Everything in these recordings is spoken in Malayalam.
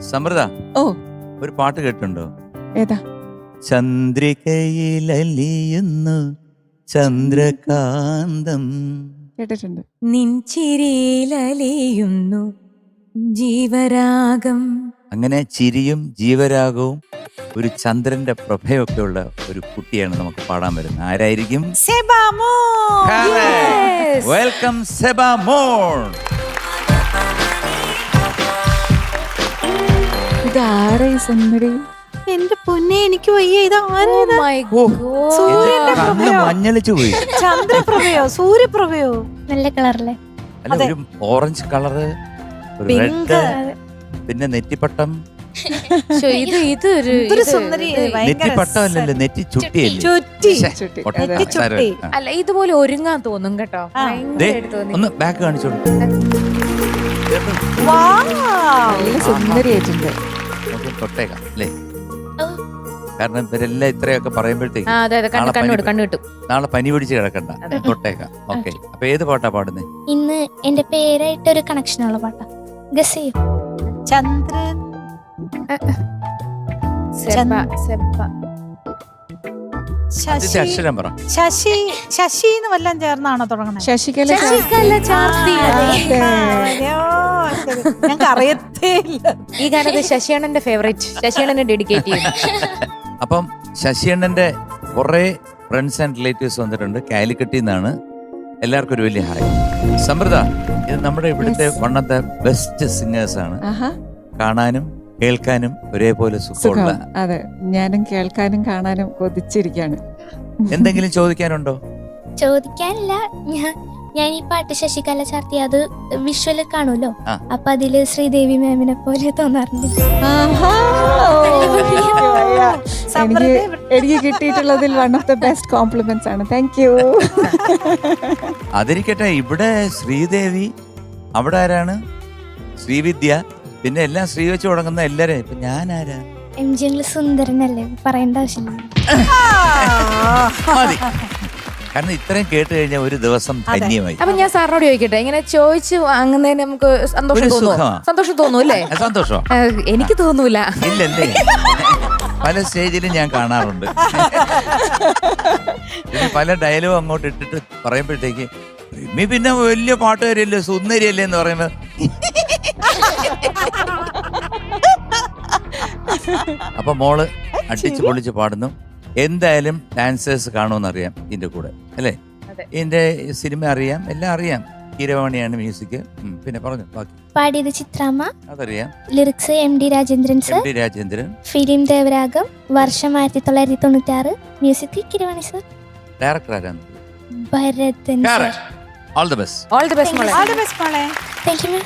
സമൃദ്ധ ഓ. ഒരു പാട്ട് കേട്ടിട്ടുണ്ടോ? ഏതാ? ചന്ദ്രികയിലലിയുന്നു ചന്ദ്രകാന്തം. കേട്ടിട്ടുണ്ട്. നിൻചിരിയിലലിയുന്നു ജീവരാഗം. അങ്ങനെ ചിരിയും ജീവരാഗവും ഒരു ചന്ദ്രന്റെ പ്രഭയൊക്കെ ഉള്ള ഒരു കുട്ടിയാണ് നമുക്ക് പാടാൻ വരുന്നത്. ആരായിരിക്കും? സെബാമോ വെൽക്കം സെബ ഈ എന്റെ പൊന്നെ എനിക്ക് വയ്യ. ഇത് ആരാ ഇത്? ഓ സൂര്യന്റെ എന്റെ കണ്ണ് പ്രഭയോ? മഞ്ഞളിച്ചു പോയി. ചന്ദ്രപ്രഭയോ? സൂര്യപ്രഭയോ? നല്ല കളറല്ലേ? അല്ല അതെ. ഒരു ഓറഞ്ച് കളറ് ഒരു റെഡ് പിന്നെ നെറ്റിപ്പട്ടം. ശ്ശോ, ഇത് എന്തൊരു ഇത് സുന്ദരി ഇത് ഭയങ്കര നെറ്റിപ്പട്ടം അല്ലല്ലോ നെറ്റി ചുട്ടിയല്ലേ ചുറ്റി ശ്ശെ, ചുട്ടി. പൊട്ട- നെറ്റി ചുട്ടി. അല്ല ഇതുപോലെ ഒരുങ്ങാൻ തോന്നും കേട്ടോ. ആ. ദേ, ഭയങ്കരമായിട്ട് തോന്നി ഒന്ന് ബാക്ക് കാണിച്ചോളൂ. നല്ല സുന്ദരിയായിട്ടുണ്ട്. തൊട്ടേക്കാം അല്ലേ. കാരണം ഇവരെല്ലാം ഇത്രയൊക്കെ പറയുമ്പോഴത്തേക്ക് നാളെ പനി പിടിച്ച് കിടക്കണ്ട. തൊട്ടേക്കാം ഓക്കെ അപ്പൊ ഏത് പാട്ടാ പാടുന്നേ ഇന്ന് എന്റെ പേരായിട്ടൊരു കണക്ഷൻ ഉള്ള പാട്ടാ ഗസ് ചെയ്യും ചന്ദ്രൻ അക്ഷരം പറ ശശി ശശി എന്ന് വല്ലതും ചേർന്നാണോ തുടങ്ങണേ ശശികല ശശികല ചാർത്തി ഞങ്ങൾക്ക് അറിയത്തേ ഇല്ല. ഈ ഗാനത്തെ ശശിയണ്ണന്റെ ഫേവറേറ്റ് ശശിയണ്ണനെ ഡെഡിക്കേറ്റ് ചെയ്യും. അപ്പം ശശിയണ്ണന്റെ കുറെ ഫ്രണ്ട്സ് ആൻഡ് റിലേറ്റീവ്സ് വന്നിട്ടുണ്ട് കാലിക്കട്ടിൽ നിന്നാണ് എല്ലാവർക്കും ഒരു വലിയ ഹായ് സമൃദ്ധ ഇത് നമ്മുടെ ഇവിടുത്തെ. One of the best singers ആണ്. കാണാനും കേൾക്കാനും ഒരേപോലെ സുഖമുള്ള അതെ. ഞാനും കേൾക്കാനും കാണാനും കൊതിച്ചിരിക്കാണ്. എന്തെങ്കിലും ചോദിക്കാനുണ്ടോ? ചോദിക്കാനില്ല. ഞാൻ ഞാൻ ഈ പാട്ട് ശശികല ചാർത്തി അത് വിഷ്വൽ കാണുമല്ലോ. അപ്പൊ അതിൽ ശ്രീദേവി മാമിനെ പോലെ തോന്നാറുണ്ട്. ആഹാ. എനിക്ക് എനിക്ക് കിട്ടിയിട്ടുള്ളതിൽ one of the best compliments ആണ്. താങ്ക് യു അതിരിക്കട്ടെ ഇവിടെ ശ്രീദേവി അവിടെ ആരാണ്? ശ്രീവിദ്യ പിന്നെ എല്ലാം ശ്രീ വെച്ച് തുടങ്ങുന്ന എല്ലാരും. ഇപ്പൊ ഞാൻ ആരാ? എം ജി സുന്ദരനല്ലേ പറയേണ്ട ആവശ്യമില്ല. മതി. കാരണം ഇത്രയും കേട്ട് കഴിഞ്ഞാൽ ഒരു ദിവസം. ധന്യമായി. അപ്പൊ ഞാൻ സാറിനോട് ചോദിക്കട്ടെ ഇങ്ങനെ ചോദിച്ചു വാങ്ങുന്നതിന് നമുക്ക് സന്തോഷം ഒരു തോന്നുന്നു സുഖമാ. സന്തോഷം തോന്നൂ അല്ലേ? ആ, സന്തോഷം ആ, എനിക്ക് തോന്നൂല. ഇല്ലല്ലേ പല സ്റ്റേജിലും ഞാൻ കാണാറുണ്ട്. പിന്നെ പല ഡയലോഗ് അങ്ങോട്ട് ഇട്ടിട്ട് പറയുമ്പോഴത്തേക്ക് റിമി പിന്നെ വലിയ പാട്ടുകാരിയല്ലേ സുന്ദരിയല്ലേ എന്ന് പറയുമ്പോ അപ്പൊ മോൾ അടിച്ചു പൊളിച്ച് പാടുന്നു. എന്തായാലും ഡാൻസേഴ്സ് കാണുമെന്നറിയാം ഇതിന്റെ കൂടെ അല്ലേ? എന്റെ സിനിമ അറിയാം എല്ലാം അറിയാം. ഹീരവാണിയാണ് മ്യൂസിക് പിന്നെ പറഞ്ഞു ബാക്കി. പാടിയത് ചിത്രാമ്മ. അതറിയാം. Lyrics M D Rajendran M sir D Rajendran. Film Devaragam. വർഷം ആയിരത്തി തൊള്ളായിരത്തി തൊണ്ണൂറ്റി ആറ് മ്യൂസിക് കിരവാണി സർ ഡയറക്ടർ ആരാണ് Bharathan sir all the best all the best all the best thank you ma'am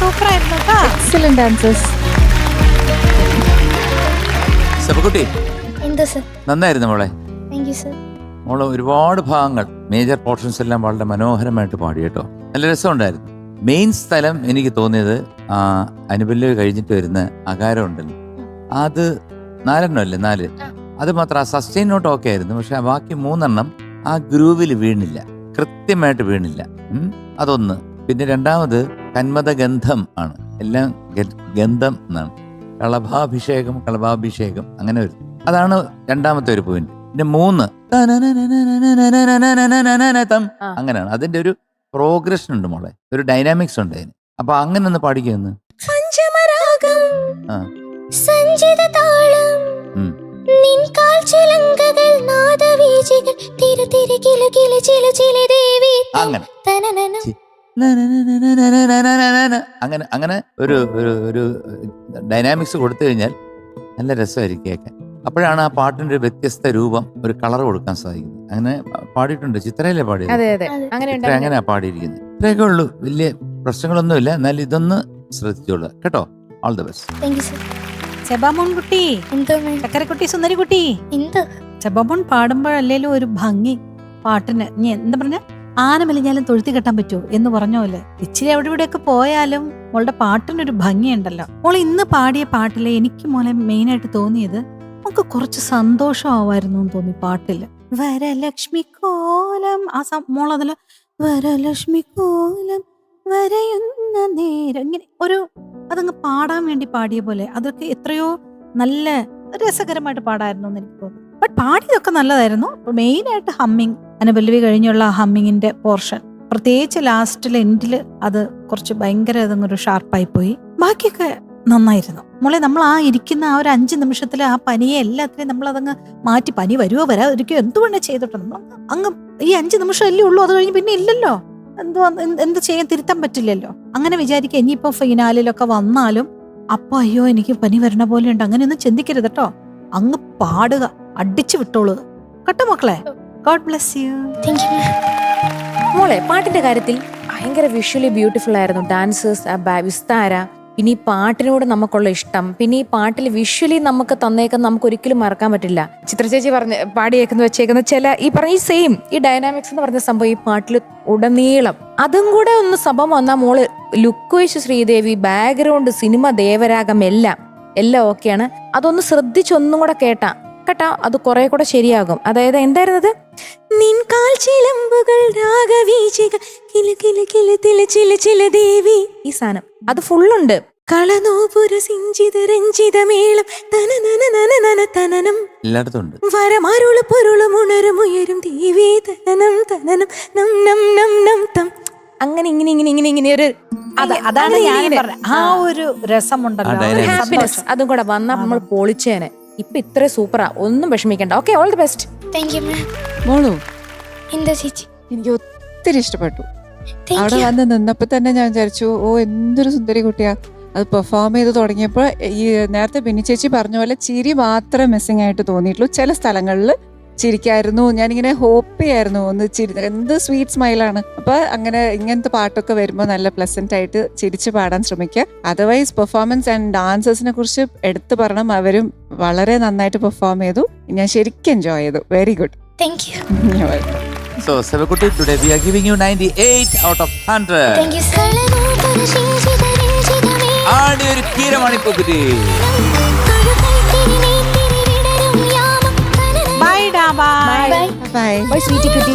super ആയിരുന്നു കേട്ടോ എക്സലന്റ് ഡാൻസേഴ്സ് സെബക്കുട്ടി എന്തോ സർ? നന്നായിരുന്നു മോളെ. താങ്ക് യു സർ മോൾ ഒരുപാട് ഭാഗങ്ങൾ. മേജർ പോർഷൻസ് എല്ലാം വളരെ മനോഹരമായിട്ട് പാടി കേട്ടോ. നല്ല രസമുണ്ടായിരുന്നു. മെയിൻ സ്ഥലം എനിക്ക് തോന്നിയത് ആ അനുബല്യ കഴിഞ്ഞിട്ട് വരുന്ന അകാരം ഉണ്ടല്ലോ അത് നാലെണ്ണം അല്ലേ? നാല്. അത് മാത്രം ആ സസ്റ്റൈൻ നോട്ട് ഓക്കെ ആയിരുന്നു. പക്ഷെ ബാക്കി മൂന്നെണ്ണം ആ ഗ്രൂവിൽ വീണില്ല. കൃത്യമായിട്ട് വീണില്ല. അതൊന്ന്. പിന്നെ രണ്ടാമത് കന്മത ഗന്ധം ആണ്. എല്ലാം ഗന്ധം എന്നാണ്. കളഭാഭിഷേകം കളഭാഭിഷേകം അങ്ങനെ വരും. അതാണ് രണ്ടാമത്തെ ഒരു പോയിന്റ് പിന്നെ മൂന്ന്. അങ്ങനെയാണ്. അതിന്റെ ഒരു പ്രോഗ്രഷൻ ഉണ്ട് മോളെ. ഒരു ഡൈനാമിക്സ് ഉണ്ട് അതിന്. അപ്പൊ അങ്ങനെ ഒന്ന്. പാടിക്കുന്നു. സഞ്ചിത താളം. നിൻ കാൽ ചിലങ്കകൾ നാദവീചികൾ തിരു തിരു കിലു കിലു ചിലു ചിലു ദേവി അങ്ങനെ അങ്ങനെ അങ്ങനെ ഒരു ഒരു ഒരു ഡൈനാമിക്സ് കൊടുത്തു കഴിഞ്ഞാൽ നല്ല രസമായിരിക്കും കേൾക്കാൻ അപ്പോഴാണ് ആ പാട്ടിന്റെ ഒരു വ്യത്യസ്ത രൂപം ഒരു കളർ കൊടുക്കാൻ സാധിക്കുന്നത് അങ്ങനെ പാടിയിട്ടുണ്ട് ചിത്രയിലെ പാടിയത് അതെ. അങ്ങനെ പാടിയിരിക്കുന്നത് ഇത്രയൊക്കെ ഉള്ളൂ വലിയ പ്രശ്നങ്ങളൊന്നുമില്ല എന്നാൽ ഇതൊന്ന് ശ്രദ്ധിച്ചോളൂ കേട്ടോ ഓൾ ദ ബെസ്റ്റ് ചക്കരക്കുട്ടി സുന്ദരി എന്ത്? ചെബാമോൻ പാടുമ്പോഴല്ലേലും ഒരു ഭംഗി പാട്ടിന്. നീ എന്താ പറഞ്ഞ? ആന മെലിഞ്ഞാലും തൊഴുത്തി കെട്ടാൻ പറ്റുമോ എന്ന് പറഞ്ഞ പോലെ. ഇച്ചിരി അവിടെ ഇവിടെയൊക്കെ പോയാലും മോളുടെ പാട്ടിനൊരു ഭംഗിയുണ്ടല്ലോ. മോൾ ഇന്ന് പാടിയ പാട്ടിലെ എനിക്ക് മോളെ മെയിൻ ആയിട്ട് തോന്നിയത് നമുക്ക് കുറച്ച് സന്തോഷമാവായിരുന്നു എന്ന് തോന്നി പാട്ടിൽ. വരലക്ഷ്മി കോലം ആ മോൾ അതിൽ വരലക്ഷ്മി കോലം വരയുന്ന നേരം. ഇങ്ങനെ ഒരു അതങ്ങ് പാടാൻ വേണ്ടി പാടിയ പോലെ. അതൊക്കെ എത്രയോ നല്ല രസകരമായിട്ട് പാടായിരുന്നു എന്ന് എനിക്ക് തോന്നുന്നു. ബട്ട് പാടിയതൊക്കെ നല്ലതായിരുന്നു. മെയിൻ ആയിട്ട് ഹമ്മിങ് അനുപല്ലവി കഴിഞ്ഞുള്ള ഹമ്മിങ്ങിന്റെ പോർഷൻ പ്രത്യേകിച്ച് ലാസ്റ്റിൽ എൻഡിൽ അത് കുറച്ച് ഭയങ്കര അതങ്ങൊരു ഷാർപ്പായി പോയി. ബാക്കിയൊക്കെ നന്നായിരുന്നു. മോളെ നമ്മൾ ആ ഇരിക്കുന്ന ആ ഒരു അഞ്ച് നിമിഷത്തിൽ ആ പനിയെ എല്ലാത്തിനെയും നമ്മൾ അതങ്ങ് മാറ്റി. പനി വരുവോ വരാതിരിക്കോ എന്ത് ചെയ്തിട്ടുണ്ട് ചെയ്തിട്ട്? നമ്മൾ അങ്ങ് ഈ അഞ്ച് നിമിഷം അല്ലേ ഉള്ളൂ. അത് കഴിഞ്ഞ് പിന്നെ ഇല്ലല്ലോ. എന്തോ എന്ത് ചെയ്യാൻ തിരുത്താൻ പറ്റില്ലല്ലോ. അങ്ങനെ വിചാരിക്കുക ഇനിയിപ്പോ ഫിനാലിലൊക്കെ വന്നാലും അപ്പൊ അയ്യോ എനിക്ക് പനി വരണ പോലെ ഉണ്ട്. അങ്ങനെയൊന്നും ചിന്തിക്കരുത് കേട്ടോ അങ്ങ് പാടുക അടിച്ചു വിട്ടോളൂ. കേട്ടോ മക്കളെ? ഗോഡ് ബ്ലെസ് യു മോളെ പാട്ടിന്റെ കാര്യത്തിൽ ഭയങ്കര വിഷ്വലി ബ്യൂട്ടിഫുൾ ആയിരുന്നു. ഡാൻസേഴ്സ് ആ വിസ്താര പിന്നെ ഈ പാട്ടിനോട് നമുക്കുള്ള ഇഷ്ടം. പിന്നെ ഈ പാട്ടിൽ വിഷ്വലി നമുക്ക് തന്നേക്കുന്ന നമുക്ക് ഒരിക്കലും മറക്കാൻ പറ്റില്ല. ചിത്രചേച്ചി ചേച്ചി പറഞ്ഞ പാടിയേക്കുന്ന വെച്ചേക്കുന്ന ചില ഈ പറഞ്ഞ ഈ സെയിം ഈ ഡൈനാമിക്സ് എന്ന് പറഞ്ഞ സംഭവം ഈ പാട്ടിൽ ഉടനീളം. അതും കൂടെ ഒന്ന് സംഭവം വന്നാൽ മോൾ look wise Sridevi background cinema Devaragam എല്ലാം. എല്ലാം ഓക്കെയാണ് അതൊന്ന് ശ്രദ്ധിച്ചൊന്നും കൂടെ കേട്ടാ. കേട്ടാ അത് കുറെ കൂടെ ശരിയാകും. അതായത് എന്തായിരുന്നത്? നിൻ കാൽ ചിലമ്പുകൾ രാഗവീചിക ചില ചില ദേവി. ഈ സാധനം അത് ഫുള്ളുണ്ട് കളനോപുര സിഞ്ചിത രഞ്ജിത മേളം തന നന നന നന തനനം. എല്ലായിടത്തും ഉണ്ട് വരമാരുള പൊരുളും ഉണരും ഉയരും ദേവി തനനം. തനനം നം നം നം നം തം. അങ്ങനെ ഇങ്ങനെ ഇങ്ങനെ ഇങ്ങനെ ഇങ്ങനെ ഒരു അത് അതാണ് ഞാൻ. പറഞ്ഞത്. ആ ഒരു രസമുണ്ടല്ലോ. ആ ആ ഒരു ഹാപ്പിനെസ് അതും കൂടെ വന്നാൽ നമ്മൾ പൊളിച്ചേനെ. ഇപ്പൊ ഇത്ര സൂപ്പറാ. ഒന്നും വിഷമിക്കണ്ട. Okay all the best thank you ma'am മോളു. എന്താ ചേച്ചി? എനിക്ക് ഒത്തിരി ഇഷ്ടപ്പെട്ടു. അവിടെ വന്ന് നിന്നപ്പോ തന്നെ ഞാൻ വിചാരിച്ചു ഓ എന്തൊരു സുന്ദരി കുട്ടിയാ. അത് പെർഫോം ചെയ്ത് തുടങ്ങിയപ്പോൾ ഈ നേരത്തെ ബിന്നി ചേച്ചി പറഞ്ഞ പോലെ ചിരി മാത്രം മിസ്സിംഗ് ആയിട്ട് തോന്നിയിട്ടുള്ളൂ. ചില സ്ഥലങ്ങളിൽ ചിരിക്കായിരുന്നു. ഞാനിങ്ങനെ ഹോപ്പ് ചെയ്യായിരുന്നു ഒന്ന് ചിരി എന്ത് സ്വീറ്റ് സ്മൈലാണ് അപ്പൊ അങ്ങനെ ഇങ്ങനത്തെ പാട്ടൊക്കെ വരുമ്പോൾ നല്ല പ്ലസന്റ് ആയിട്ട് ചിരിച്ച് പാടാൻ ശ്രമിക്കുക. അതർവൈസ് പെർഫോമൻസ് ആൻഡ് ഡാൻസേഴ്സിനെ കുറിച്ച് എടുത്തു പറയണം. അവരും വളരെ നന്നായിട്ട് പെർഫോം ചെയ്തു. ഞാൻ ശരിക്കും എൻജോയ് ചെയ്തു. Very good thank you so സെബക്കുട്ടി today we are giving you 98 out of 100 thank you sir കളനോപുര സിഞ്ചിത രഞ്ജിത മേളം ആടി ഒരു കീരമണി പൊക്കുറ്റി കഴുകൈത്തിരി നീത്തിരി വിടരും യാമം തനനം ബൈ ഡാ bye bye bye bye sweetie കുട്ടി